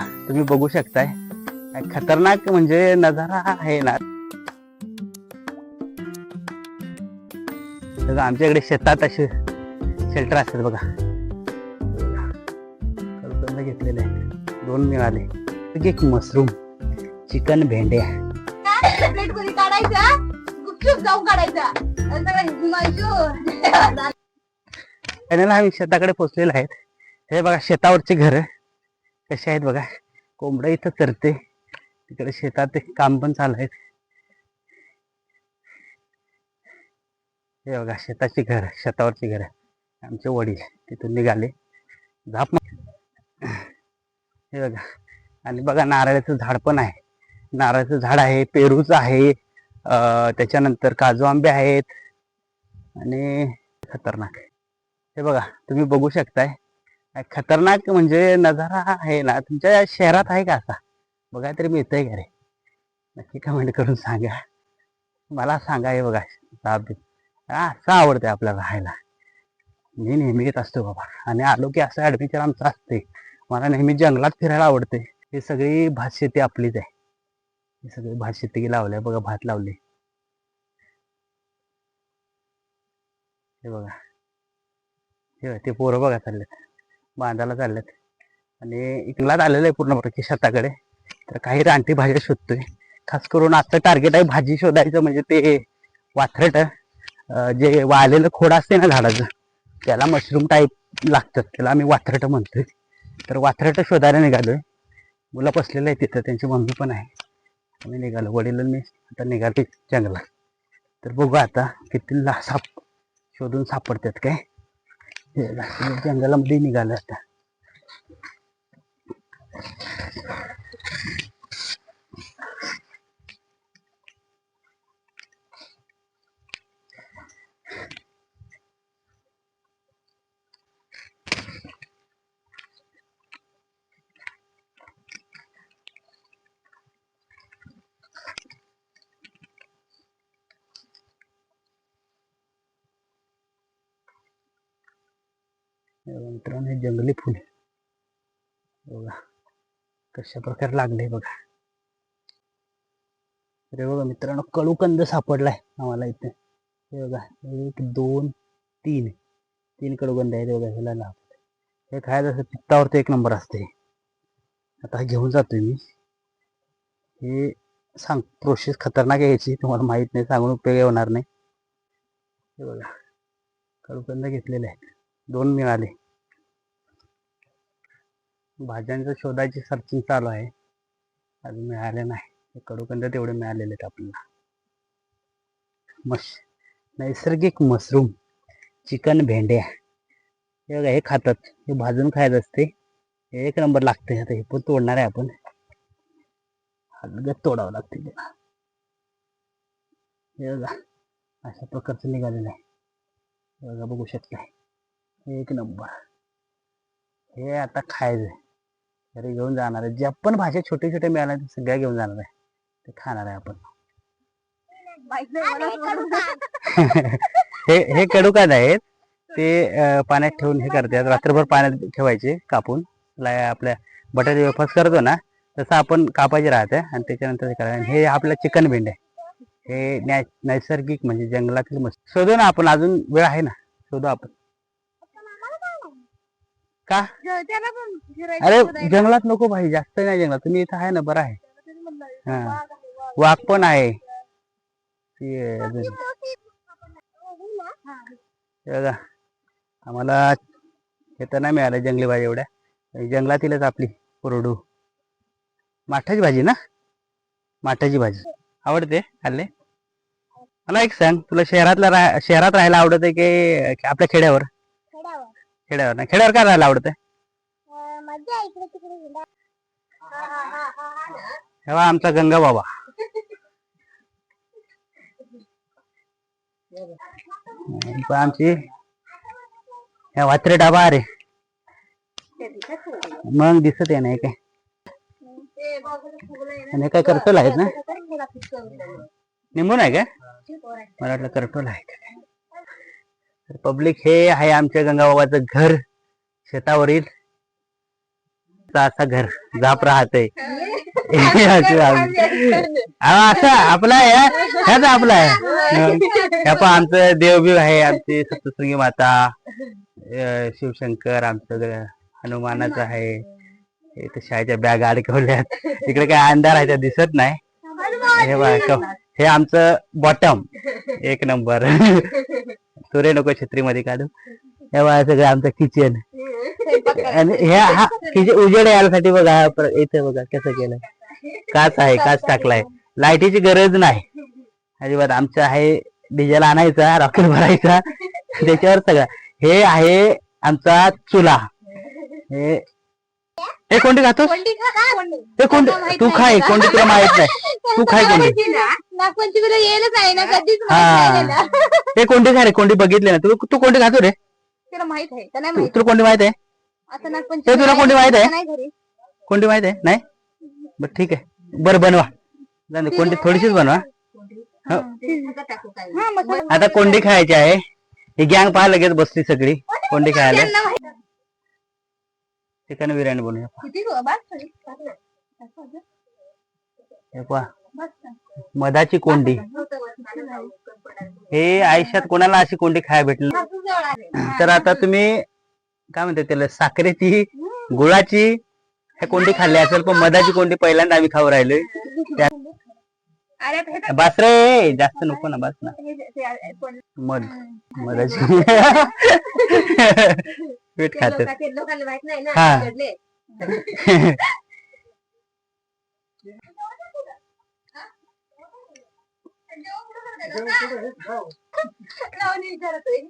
तुम्ही बघू शकताय. खतरनाक म्हणजे नजारा आहे ना. बघा, आमच्याकडे शेतात असे शेल्टर असतात बघा. कल्पना घेतलेले दोन मिळाले. एक मशरूम चिकन भेंड्या. प्लेट काढायचा आम्ही शेताकडे पोचलेला आहेत. हे बघा शेतावरचे घर. कसे आहेत बघा. कोंबडं इथं चरते तिकडे शेतात काम पण चालू आहेत हे बघा शेताची घर शेतावरची घर. आमचे वडील तिथून निघाले. झाप हे बघा. आणि बघा नारळाचं झाड पण आहे. नारळाचं झाड आहे पेरूचं आहे. त्याच्यानंतर काजू आंबे आहेत. आणि खतरनाक. हे बघा तुम्ही बघू शकताय. खतरनाक म्हणजे नजारा आहे ना तुमच्या शहरात आहे का असा? बघा तरी मिळतंय का रे? नक्की कमेंट करून सांगा. मला सांगा हे बघा साहेब असं आवडतंय आपल्याला राहायला. मी नेहमी येत असतो बाबा. आणि आलो की असं ॲडव्हेंचर आमचं असते मला नेहमी जंगलात फिरायला आवडते ही सगळी भात शेती आपलीच आहे. ही सगळी भात शेती लावली बघा भात लावले. हे बघा. हे ते पोरं बघा चालले बांधायला चालल्यात. आणि इकलाच आलेलं आहे पूर्णपणे शेताकडे. तर काही रानटी भाज्या शोधतोय. खास करून आजचं टार्गेट आहे भाजी शोधायचं म्हणजे ते वाथरट जे वाळलेलं खोड असते ना झाडाचं त्याला मशरूम टाईप लागतं. त्याला आम्ही वाथरट म्हणतोय. तर वाथरट शोधायला निघालोय. मुलं बसलेलं आहे तिथं त्यांची मम्मी पण आहे. आम्ही निघालो. वडील मी आता निघालो जंगलात. तर बघू आता किती ला साप शोधून सापडतात काय. जंगलामध्ये निघालं आता मित्रांनो हे जंगली फुल. बघा कशा प्रकारे लागले बघा. अरे बघा मित्रांनो कडूकंद सापडलाय आम्हाला इथे. हे बघा एक दोन तीन. तीन कडूकंद आहेत बघा ह्याला लाभ हे खायला असं पित्तावरती एक नंबर असते. आता घेऊन जातोय मी. हे सांग प्रोसेस खतरनाक आहे याची. तुम्हाला माहीत नाही सांगून उपयोग होणार नाही. हे बघा कडुकंद घेतलेले आहेत. दोन मिळाले. भाज्यांचं शोधायची सर्चिंग चालू आहे. अजून मिळाले नाही. हे कडूकंद तेवढे मिळालेले आहेत आपल्याला. मश नैसर्गिक मशरूम चिकन भेंड्या. हे बघा हे खातात. हे भाजून खायचं असते. हे एक नंबर लागते. आता हे पण तोडणार आहे आपण. हलगत तोडावं लागते त्याला. हे बघा अशा प्रकारचं निघालेलं आहे. बघा बघू शकता. एक नंबर. हे आता खायचं घरी घेऊन जाणार आहे. ज्या पण भाज्या छोटे छोटे मिळाल्या सगळ्या घेऊन जाणार आहे. ते खाणार आहे आपण. हे हे कडुकात आहेत. ते पाण्यात ठेवून हे करतात. रात्रभर पाण्यात ठेवायचे कापून. आपल्या बटाटे वेफर्स करतो ना तसं आपण कापायचे राहते आणि त्याच्यानंतर हे करायचं. हे आपलं चिकन भेंड आहे. हे नैसर्गिक म्हणजे जंगलातील मस्त. शोधू ना आपण. अजून वेळ आहे ना? शोधू आपण. का? त्याला पण फिरायचं अरे शोधायला. जंगलात नको भाई जास्त नाही जंगलात. तुम्ही इथं आहे ना बरं आहे. म्हणलं, हा. वाघ आहे, वाघ. वाघ पण आहे. ते अजून- हा. हे बघा आम्हाला हे तर नाही मिळालं जंगली भाजी एवढ्या. जंगलातीलच आपली कोरडू. माठाची भाजी ना? माठाची भाजी. आवडते खाल्ले? मला एक सांग तुला शहरातला राह शहरात राहायला आवडत की आपल्या खेड्यावर? खेड्यावर. ना खेड्यावर काय राहायला आवडत मजा आहे इकडे तिकडे हिंडा. हा, हा, हा, हा, हा. तेव्हा आमचा गंगा बाबा पण आमची ह्या वात्रे डाबा अरे ते दिसत नाही. मग दिसत आहे नाही काय ते बाजूला फुगलं आहे ना. आणि काय करतोल आहेत ना तर त्याला fix करून दिलं. निंबून आहे काय आहे. मला वाटलं करटोल आहे का पब्लिक हे आहे आमच्या गंगाबाबाचं घर. शेतावरील आमचं घर. जाप राहतंय असं आपला आहे ह्याच आपला आहे. ह्या पण आमचं देवबीव आहे आमची सप्तशृंगी माता शिवशंकर आमचं हनुमानाचं आहे. इथे शाळेच्या बॅग अडकवल्यात. इकडे काय अंधार आहे त्या दिसत नाही. हे हे आमचं बॉटम एक नंबर. सूर्य नको छत्रीमध्ये काढू. हे बघा सगळं आमचं किचन. आणि ह्या हा किचन उजेड यासाठी बघा हा इथे बघा कसं केलं काच आहे काच टाकलाय. लाईटीची गरज नाही. अजिबात आमचं आहे डिझेल आणायचा रॉकेट भरायचा त्याच्यावर सगळं. हे आहे आमचा चुला. हे हे कोणती खातोस? हे कोणती तू खाय कोणती तुला माहीत नाही. तू खाय येईलच आहे ना कधीच हा. माहीत नाही गेला. हे कोणती खा रे कोणती बघितली ना? तू तू कोणती खातो रे? त्याला माहीत आहे त्याला तू माहीत तुला कोणती माहीत आहे? आता हे तुला कोणती माहीत आहे? नाही घरी. कोणती माहीत आहे? नाही? बर ठीक आहे. बरं बनवा. जाऊ दे, कोणती थोडीशीच बनवा. हो. हा. आता कोंडी खायची आहे? ही गँग पहा लगेच बसली सगळी. कोंडी खायला? त्यांना माहीत चिकन बिर्याणी बनवूया. किती गो? बस थोडी. हे पहा. मधाची कोंडी. हे आयुष्यात कोणाला अशी कोंडी खायला भेटली नाही. सासू जवळ आले. तर आता तुम्ही काय म्हणते त्याला साखरेची गुळाची हे कोंडी खाल्ली असेल पण मधाची कोंडी पहिल्यांदा आम्ही खाऊ राहिलोय. अरे हे तर- जास्त नको ना बस ना. हे जे- ते- पण- मध. मधाची पीठ ते खाते लोका- ते लोकांना माहीत नाही ना हा. तिकडले. लावणी विचारतोय.